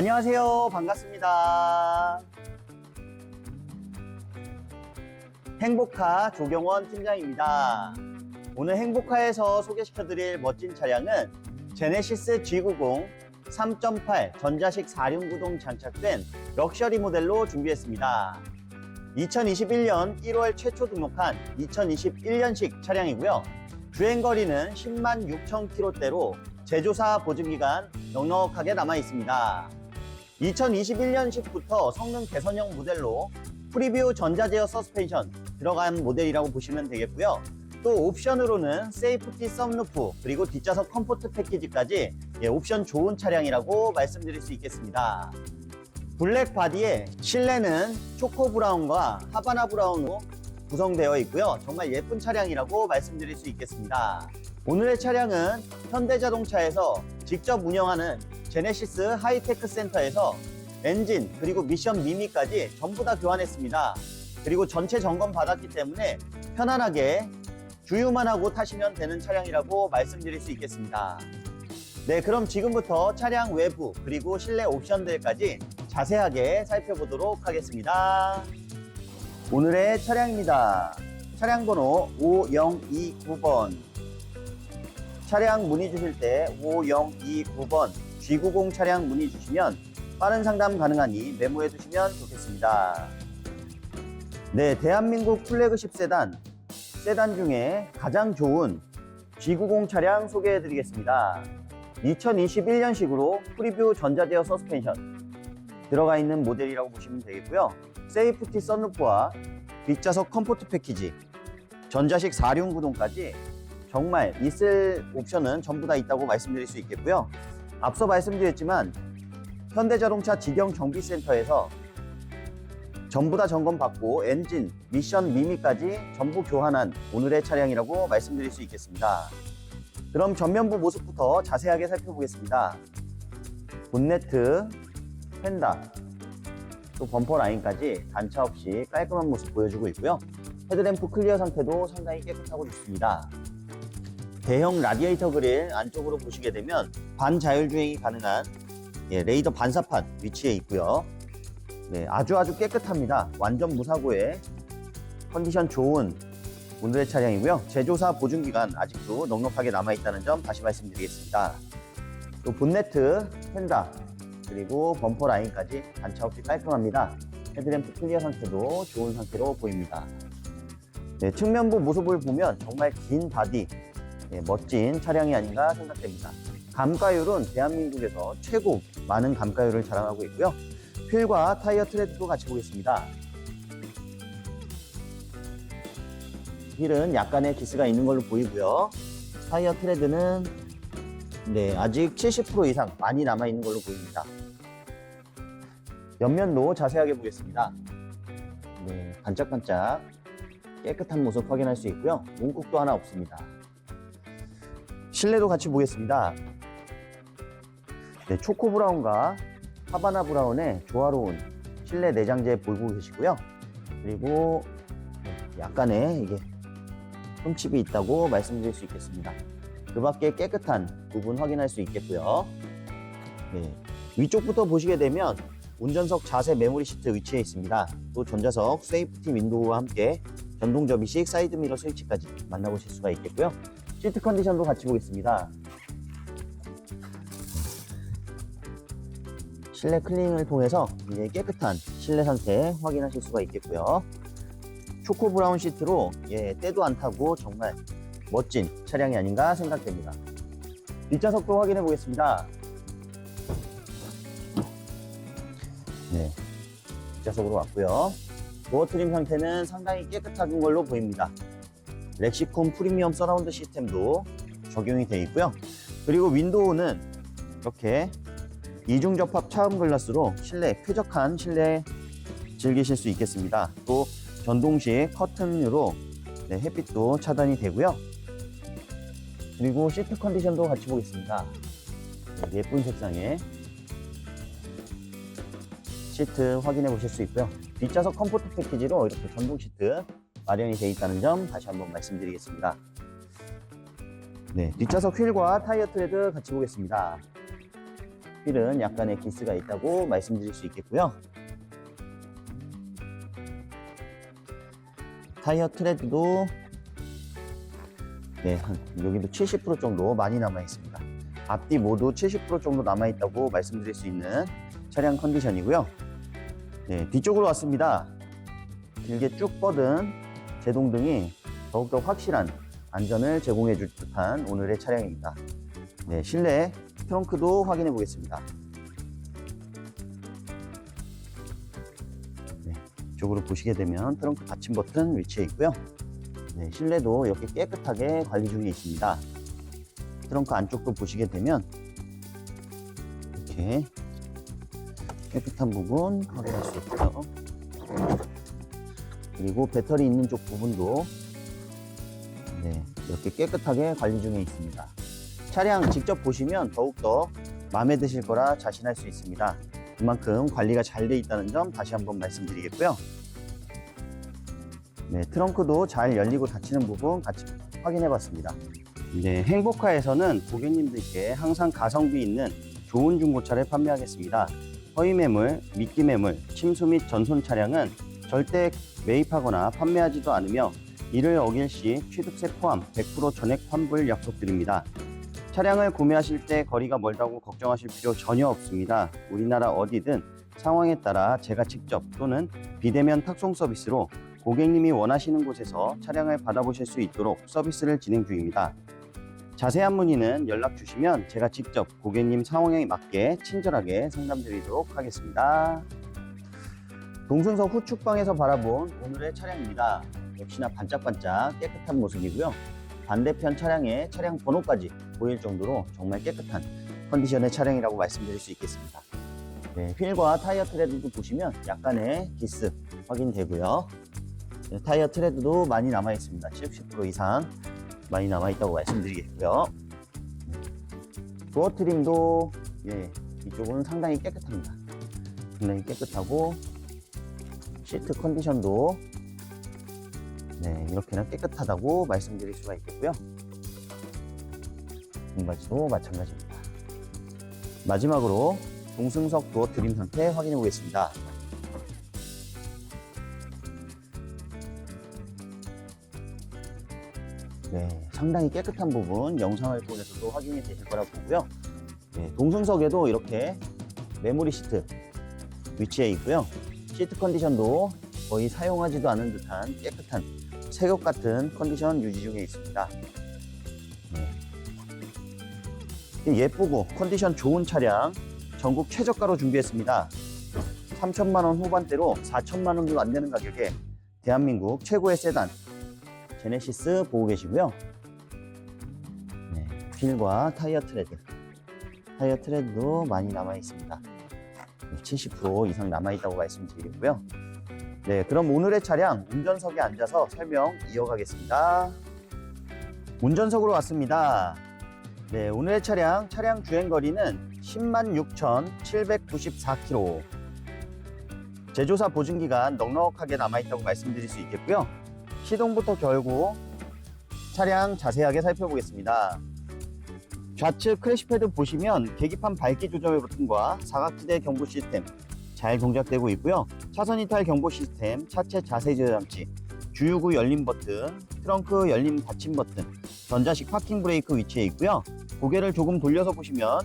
안녕하세요. 반갑습니다. 행복카 조경원 팀장입니다. 오늘 행복카에서 소개시켜드릴 멋진 차량은 제네시스 G90 3.8 전자식 4륜구동 장착된 럭셔리 모델로 준비했습니다. 2021년 1월 최초 등록한 2021년식 차량이고요. 주행거리는 10만 6천 킬로대로 제조사 보증기간 넉넉하게 남아 있습니다. 2021년식부터 성능 개선형 모델로 프리뷰 전자제어 서스펜션 들어간 모델이라고 보시면 되겠고요. 또 옵션으로는 세이프티 썬루프 그리고 뒷좌석 컴포트 패키지까지 예, 옵션 좋은 차량이라고 말씀드릴 수 있겠습니다. 블랙 바디에 실내는 초코 브라운과 하바나 브라운으로 구성되어 있고요. 정말 예쁜 차량이라고 말씀드릴 수 있겠습니다. 오늘의 차량은 현대자동차에서 직접 운영하는 제네시스 하이테크 센터에서 엔진 그리고 미션 미미까지 전부 다 교환했습니다. 그리고 전체 점검 받았기 때문에 편안하게 주유만 하고 타시면 되는 차량이라고 말씀드릴 수 있겠습니다. 네, 그럼 지금부터 차량 외부 그리고 실내 옵션들까지 자세하게 살펴보도록 하겠습니다. 오늘의 차량입니다. 차량 번호 5029번. 차량 문의 주실 때 5029번 G90 차량 문의 주시면 빠른 상담 가능하니 메모해 두시면 좋겠습니다. 네, 대한민국 플래그십 세단, 세단 중에 가장 좋은 G90 차량 소개해 드리겠습니다. 2021년식으로 프리뷰 전자제어 서스펜션 들어가 있는 모델이라고 보시면 되겠고요. 세이프티 썬루프와 뒷좌석 컴포트 패키지, 전자식 4륜 구동까지 정말 있을 옵션은 전부 다 있다고 말씀드릴 수 있겠고요. 앞서 말씀드렸지만 현대자동차 직영 정비센터에서 전부 다 점검받고 엔진, 미션 미미까지 전부 교환한 오늘의 차량이라고 말씀드릴 수 있겠습니다. 그럼 전면부 모습부터 자세하게 살펴보겠습니다. 본네트, 펜다, 또 범퍼 라인까지 단차 없이 깔끔한 모습 보여주고 있고요. 헤드램프 클리어 상태도 상당히 깨끗하고 좋습니다. 대형 라디에이터 그릴 안쪽으로 보시게 되면 반자율주행이 가능한 예, 레이더 반사판 위치해 있고요. 네, 아주 아주 깨끗합니다. 완전 무사고에 컨디션 좋은 오늘의 차량이고요. 제조사 보증기간 아직도 넉넉하게 남아있다는 점 다시 말씀드리겠습니다. 또 본네트, 펜다, 그리고 범퍼 라인까지 단차 없이 깔끔합니다. 헤드램프 클리어 상태도 좋은 상태로 보입니다. 네, 측면부 모습을 보면 정말 긴 바디, 예, 멋진 차량이 아닌가 생각됩니다. 감가율은 대한민국에서 최고 많은 감가율을 자랑하고 있고요. 휠과 타이어 트레드도 같이 보겠습니다. 휠은 약간의 기스가 있는 걸로 보이고요. 타이어 트레드는 네, 아직 70% 이상 많이 남아 있는 걸로 보입니다. 옆면도 자세하게 보겠습니다. 네, 반짝반짝 깨끗한 모습 확인할 수 있고요. 문콕도 하나 없습니다. 실내도 같이 보겠습니다. 네, 초코 브라운과 하바나 브라운의 조화로운 실내 내장재 보이고 계시고요. 그리고 네, 약간의 이게 흠집이 있다고 말씀드릴 수 있겠습니다. 그 밖에 깨끗한 부분 확인할 수 있겠고요. 네, 위쪽부터 보시게 되면 운전석 자세 메모리 시트 위치해 있습니다. 또 전자석 세이프티 윈도우와 함께 전동 접이식 사이드 미러 스위치까지 만나보실 수가 있겠고요. 시트 컨디션도 같이 보겠습니다. 실내 클리닝을 통해서 굉장히 깨끗한 실내 상태 확인하실 수가 있겠고요. 초코 브라운 시트로 예, 때도 안 타고 정말 멋진 차량이 아닌가 생각됩니다. 뒷좌석도 확인해 보겠습니다. 네, 뒷좌석으로 왔고요. 도어 트림 상태는 상당히 깨끗한 걸로 보입니다. 렉시콘 프리미엄 서라운드 시스템도 적용이 되어 있고요. 그리고 윈도우는 이렇게 이중 접합 차음 글라스로 실내 쾌적한 실내 즐기실 수 있겠습니다. 또 전동식 커튼으로 네, 햇빛도 차단이 되고요. 그리고 시트 컨디션도 같이 보겠습니다. 네, 예쁜 색상의 시트 확인해 보실 수 있고요. 뒷좌석 컴포트 패키지로 이렇게 전동 시트 마련이 되어 있다는 점 다시 한번 말씀드리겠습니다. 네, 뒷좌석 휠과 타이어 트레드 같이 보겠습니다. 휠은 약간의 기스가 있다고 말씀드릴 수 있겠고요. 타이어 트레드도 네, 한 여기도 70% 정도 많이 남아 있습니다. 앞뒤 모두 70% 정도 남아 있다고 말씀드릴 수 있는 차량 컨디션이고요. 네, 뒤쪽으로 왔습니다. 길게 쭉 뻗은 제동 등이 더욱더 확실한 안전을 제공해 줄 듯한 오늘의 차량입니다. 네, 실내 트렁크도 확인해 보겠습니다. 네, 이쪽으로 보시게 되면 트렁크 받침 버튼 위치해 있고요. 네, 실내도 이렇게 깨끗하게 관리 중에 있습니다. 트렁크 안쪽도 보시게 되면 이렇게 깨끗한 부분 확인할 수 있고요. 그리고 배터리 있는 쪽 부분도 네, 이렇게 깨끗하게 관리 중에 있습니다. 차량 직접 보시면 더욱더 마음에 드실 거라 자신할 수 있습니다. 그만큼 관리가 잘 돼 있다는 점 다시 한번 말씀드리겠고요. 네, 트렁크도 잘 열리고 닫히는 부분 같이 확인해 봤습니다. 네, 행복카에서는 고객님들께 항상 가성비 있는 좋은 중고차를 판매하겠습니다. 허위 매물, 미끼 매물, 침수 및 전손 차량은 절대 매입하거나 판매하지도 않으며 이를 어길 시 취득세 포함 100% 전액 환불 약속드립니다. 차량을 구매하실 때 거리가 멀다고 걱정하실 필요 전혀 없습니다. 우리나라 어디든 상황에 따라 제가 직접 또는 비대면 탁송 서비스로 고객님이 원하시는 곳에서 차량을 받아보실 수 있도록 서비스를 진행 중입니다. 자세한 문의는 연락 주시면 제가 직접 고객님 상황에 맞게 친절하게 상담드리도록 하겠습니다. 동승석 후측방에서 바라본 오늘의 차량입니다. 역시나 반짝반짝 깨끗한 모습이고요. 반대편 차량의 차량 번호까지 보일 정도로 정말 깨끗한 컨디션의 차량이라고 말씀드릴 수 있겠습니다. 네, 휠과 타이어 트레드도 보시면 약간의 기스 확인되고요. 네, 타이어 트레드도 많이 남아 있습니다. 70% 이상 많이 남아 있다고 말씀드리겠고요. 도어 트림도 예, 이쪽은 상당히 깨끗합니다. 상당히 깨끗하고 시트 컨디션도 네, 이렇게나 깨끗하다고 말씀드릴 수가 있겠고요. 등받이도 마찬가지입니다. 마지막으로 동승석 도어 트림 상태 확인해 보겠습니다. 네, 상당히 깨끗한 부분 영상을 통해서도 확인이 되실 거라 보고요. 네, 동승석에도 이렇게 메모리 시트 위치해 있고요. 시트 컨디션도 거의 사용하지도 않은 듯한 깨끗한 새것 같은 컨디션 유지 중에 있습니다. 네. 예쁘고 컨디션 좋은 차량 전국 최저가로 준비했습니다. 3천만 원 후반대로 4천만 원도 안 되는 가격에 대한민국 최고의 세단 제네시스 보고 계시고요. 네, 휠과 타이어 트레드. 타이어 트레드도 많이 남아 있습니다. 70% 이상 남아 있다고 말씀드리고요. 네, 그럼 오늘의 차량 운전석에 앉아서 설명 이어가겠습니다. 운전석으로 왔습니다. 네, 오늘의 차량 차량 주행 거리는 106,794km. 제조사 보증 기간 넉넉하게 남아 있다고 말씀드릴 수 있겠고요. 시동부터 결고 차량 자세하게 살펴보겠습니다. 좌측 크래시패드 보시면 계기판 밝기 조절 버튼과 사각지대 경보 시스템 잘 동작되고 있고요. 차선 이탈 경보 시스템, 차체 자세 조절장치, 주유구 열림 버튼, 트렁크 열림 닫힘 버튼, 전자식 파킹 브레이크 위치해 있고요. 고개를 조금 돌려서 보시면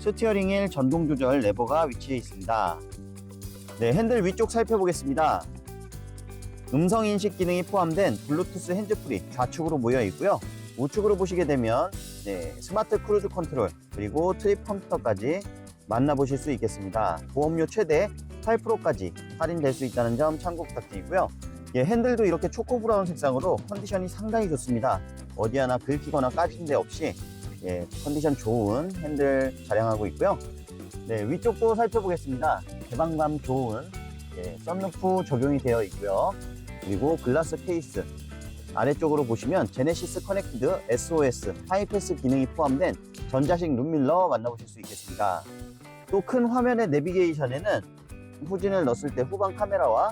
스티어링 휠 전동 조절 레버가 위치해 있습니다. 네, 핸들 위쪽 살펴보겠습니다. 음성 인식 기능이 포함된 블루투스 핸즈프리 좌측으로 모여 있고요. 우측으로 보시게 되면 네, 스마트 크루즈 컨트롤 그리고 트립 컴퓨터까지 만나보실 수 있겠습니다. 보험료 최대 8%까지 할인될 수 있다는 점 참고 부탁드리고요. 예, 핸들도 이렇게 초코 브라운 색상으로 컨디션이 상당히 좋습니다. 어디 하나 긁히거나 까진 데 없이 예, 컨디션 좋은 핸들 자랑하고 있고요. 네, 위쪽도 살펴보겠습니다. 개방감 좋은 예, 썬루프 적용이 되어 있고요. 그리고 글라스 케이스 아래쪽으로 보시면 제네시스 커넥티드 SOS 하이패스 기능이 포함된 전자식 룸밀러 만나보실 수 있겠습니다. 또 큰 화면의 내비게이션에는 후진을 넣었을 때 후방 카메라와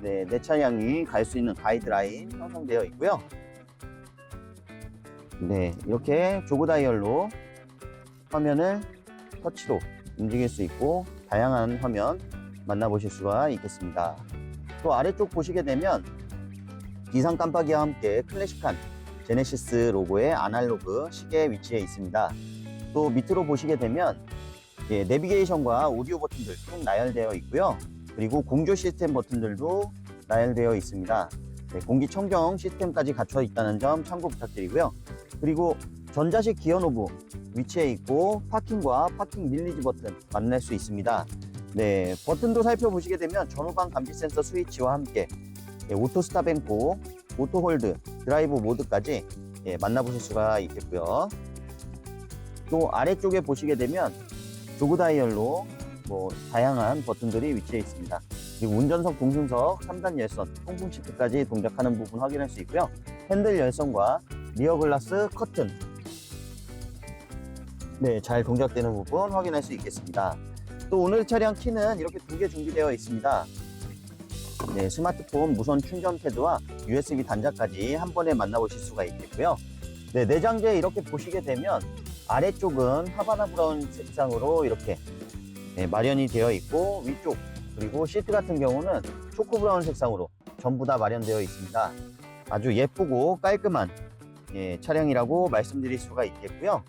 네, 내 차량이 갈 수 있는 가이드라인 형성되어 있고요. 네, 이렇게 조그 다이얼로 화면을 터치로 움직일 수 있고 다양한 화면 만나보실 수가 있겠습니다. 또 아래쪽 보시게 되면 기상 깜빡이와 함께 클래식한 제네시스 로고의 아날로그 시계 위치해 있습니다. 또 밑으로 보시게 되면 예, 내비게이션과 오디오 버튼들 쭉 나열되어 있고요. 그리고 공조 시스템 버튼들도 나열되어 있습니다. 네, 공기청정 시스템까지 갖춰 있다는 점 참고 부탁드리고요. 그리고 전자식 기어 노브 위치해 있고 파킹과 파킹 릴리즈 버튼 만날 수 있습니다. 네, 버튼도 살펴보시게 되면 전후방 감지 센서 스위치와 함께 예, 오토 스탑 앤고, 오토 홀드, 드라이브 모드까지 예, 만나보실 수가 있겠고요. 또 아래쪽에 보시게 되면 조그 다이얼로 뭐 다양한 버튼들이 위치해 있습니다. 그리고 운전석, 동승석, 3단 열선, 통풍 시트까지 동작하는 부분 확인할 수 있고요. 핸들 열선과 리어 글라스 커튼 네, 잘 동작되는 부분 확인할 수 있겠습니다. 또 오늘 차량 키는 이렇게 두 개 준비되어 있습니다. 네, 스마트폰 무선 충전 패드와 USB 단자까지 한 번에 만나보실 수가 있겠고요. 네, 내장재 이렇게 보시게 되면 아래쪽은 하바나 브라운 색상으로 이렇게 네, 마련이 되어 있고 위쪽 그리고 시트 같은 경우는 초코 브라운 색상으로 전부 다 마련되어 있습니다. 아주 예쁘고 깔끔한 예, 차량이라고 말씀드릴 수가 있겠고요.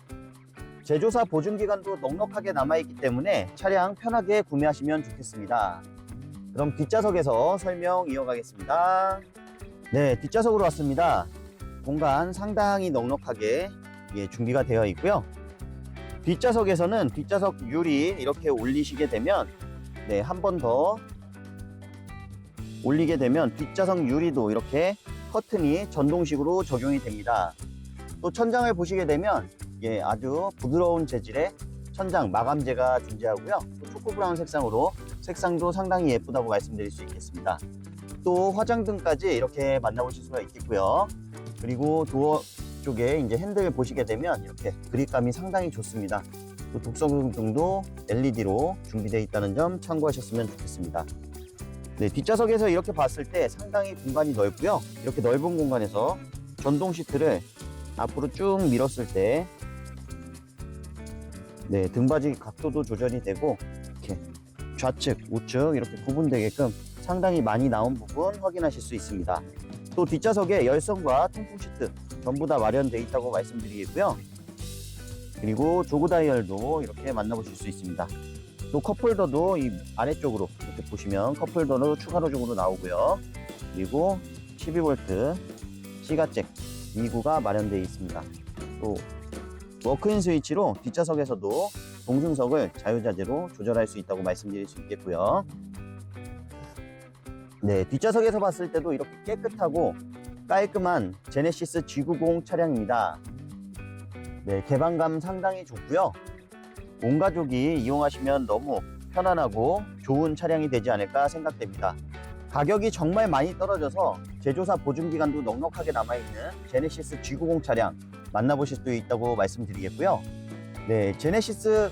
제조사 보증 기간도 넉넉하게 남아있기 때문에 차량 편하게 구매하시면 좋겠습니다. 그럼 뒷좌석에서 설명 이어가겠습니다. 네, 뒷좌석으로 왔습니다. 공간 상당히 넉넉하게 예, 준비가 되어 있고요. 뒷좌석에서는 뒷좌석 유리 이렇게 올리시게 되면 네, 한 번 더 올리게 되면 뒷좌석 유리도 이렇게 커튼이 전동식으로 적용이 됩니다. 또 천장을 보시게 되면 예, 아주 부드러운 재질의 천장 마감재가 존재하고요. 또 초코 브라운 색상으로 색상도 상당히 예쁘다고 말씀드릴 수 있겠습니다. 또 화장등까지 이렇게 만나보실 수가 있겠고요. 그리고 도어 쪽에 이제 핸들 보시게 되면 이렇게 그립감이 상당히 좋습니다. 또 독서등도 LED로 준비되어 있다는 점 참고하셨으면 좋겠습니다. 네, 뒷좌석에서 이렇게 봤을 때 상당히 공간이 넓고요. 이렇게 넓은 공간에서 전동 시트를 앞으로 쭉 밀었을 때 네, 등받이 각도도 조절이 되고 좌측, 우측 이렇게 구분되게끔 상당히 많이 나온 부분 확인하실 수 있습니다. 또 뒷좌석에 열선과 통풍 시트 전부 다 마련되어 있다고 말씀드리겠고요. 그리고 조그 다이얼도 이렇게 만나보실 수 있습니다. 또 컵홀더도 이 아래쪽으로 이렇게 보시면 컵홀더도 추가적으로 나오고요. 그리고 12V C가잭 2구가 마련되어 있습니다. 또 워크인 스위치로 뒷좌석에서도 동승석을 자유자재로 조절할 수 있다고 말씀드릴 수 있겠고요. 네, 뒷좌석에서 봤을 때도 이렇게 깨끗하고 깔끔한 제네시스 G90 차량입니다. 네, 개방감 상당히 좋고요. 온 가족이 이용하시면 너무 편안하고 좋은 차량이 되지 않을까 생각됩니다. 가격이 정말 많이 떨어져서 제조사 보증 기간도 넉넉하게 남아있는 제네시스 G90 차량 만나보실 수 있다고 말씀드리겠고요. 네, 제네시스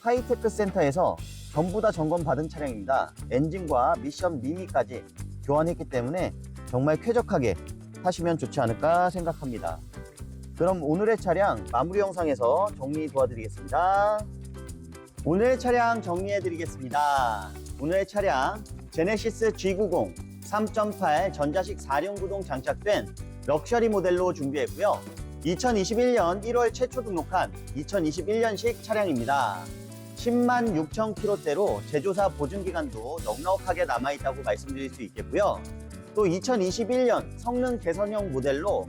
하이테크 센터에서 전부 다 점검 받은 차량입니다. 엔진과 미션 미니까지 교환했기 때문에 정말 쾌적하게 타시면 좋지 않을까 생각합니다. 그럼 오늘의 차량 마무리 영상에서 정리 도와드리겠습니다. 오늘 차량 정리해 드리겠습니다. 오늘의 차량 제네시스 G90 3.8 전자식 4륜 구동 장착된 럭셔리 모델로 준비했고요. 2021년 1월 최초 등록한 2021년식 차량입니다. 10만 6천 킬로대로 제조사 보증 기간도 넉넉하게 남아있다고 말씀드릴 수 있겠고요. 또 2021년 성능 개선형 모델로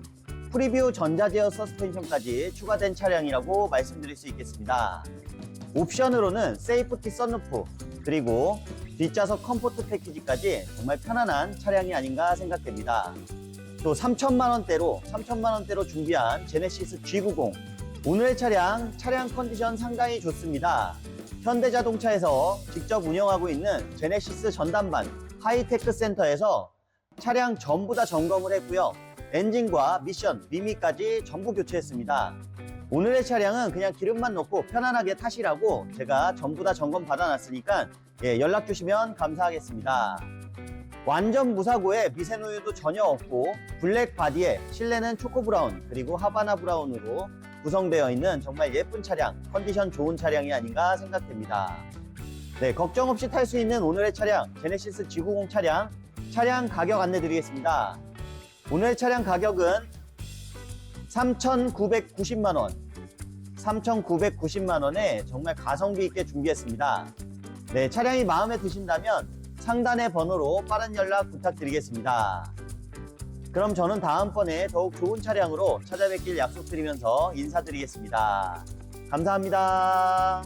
프리뷰 전자제어 서스펜션까지 추가된 차량이라고 말씀드릴 수 있겠습니다. 옵션으로는 세이프티 썬루프 그리고 뒷좌석 컴포트 패키지까지 정말 편안한 차량이 아닌가 생각됩니다. 또 3천만 원대로 3천만 원대로 준비한 제네시스 G90 오늘의 차량 차량 컨디션 상당히 좋습니다. 현대자동차에서 직접 운영하고 있는 제네시스 전담반 하이테크 센터에서 차량 전부 다 점검을 했고요. 엔진과 미션, 미미까지 전부 교체했습니다. 오늘의 차량은 그냥 기름만 넣고 편안하게 타시라고 제가 전부 다 점검 받아놨으니까 예, 연락 주시면 감사하겠습니다. 완전 무사고에 미세노유도 전혀 없고 블랙 바디에 실내는 초코 브라운 그리고 하바나 브라운으로 구성되어 있는 정말 예쁜 차량, 컨디션 좋은 차량이 아닌가 생각됩니다. 네, 걱정 없이 탈 수 있는 오늘의 차량, 제네시스 G90 차량, 차량 가격 안내 드리겠습니다. 오늘 차량 가격은 3,990만원, 3,990만원에 정말 가성비 있게 준비했습니다. 네, 차량이 마음에 드신다면 상단의 번호로 빠른 연락 부탁드리겠습니다. 그럼 저는 다음번에 더욱 좋은 차량으로 찾아뵙길 약속드리면서 인사드리겠습니다. 감사합니다.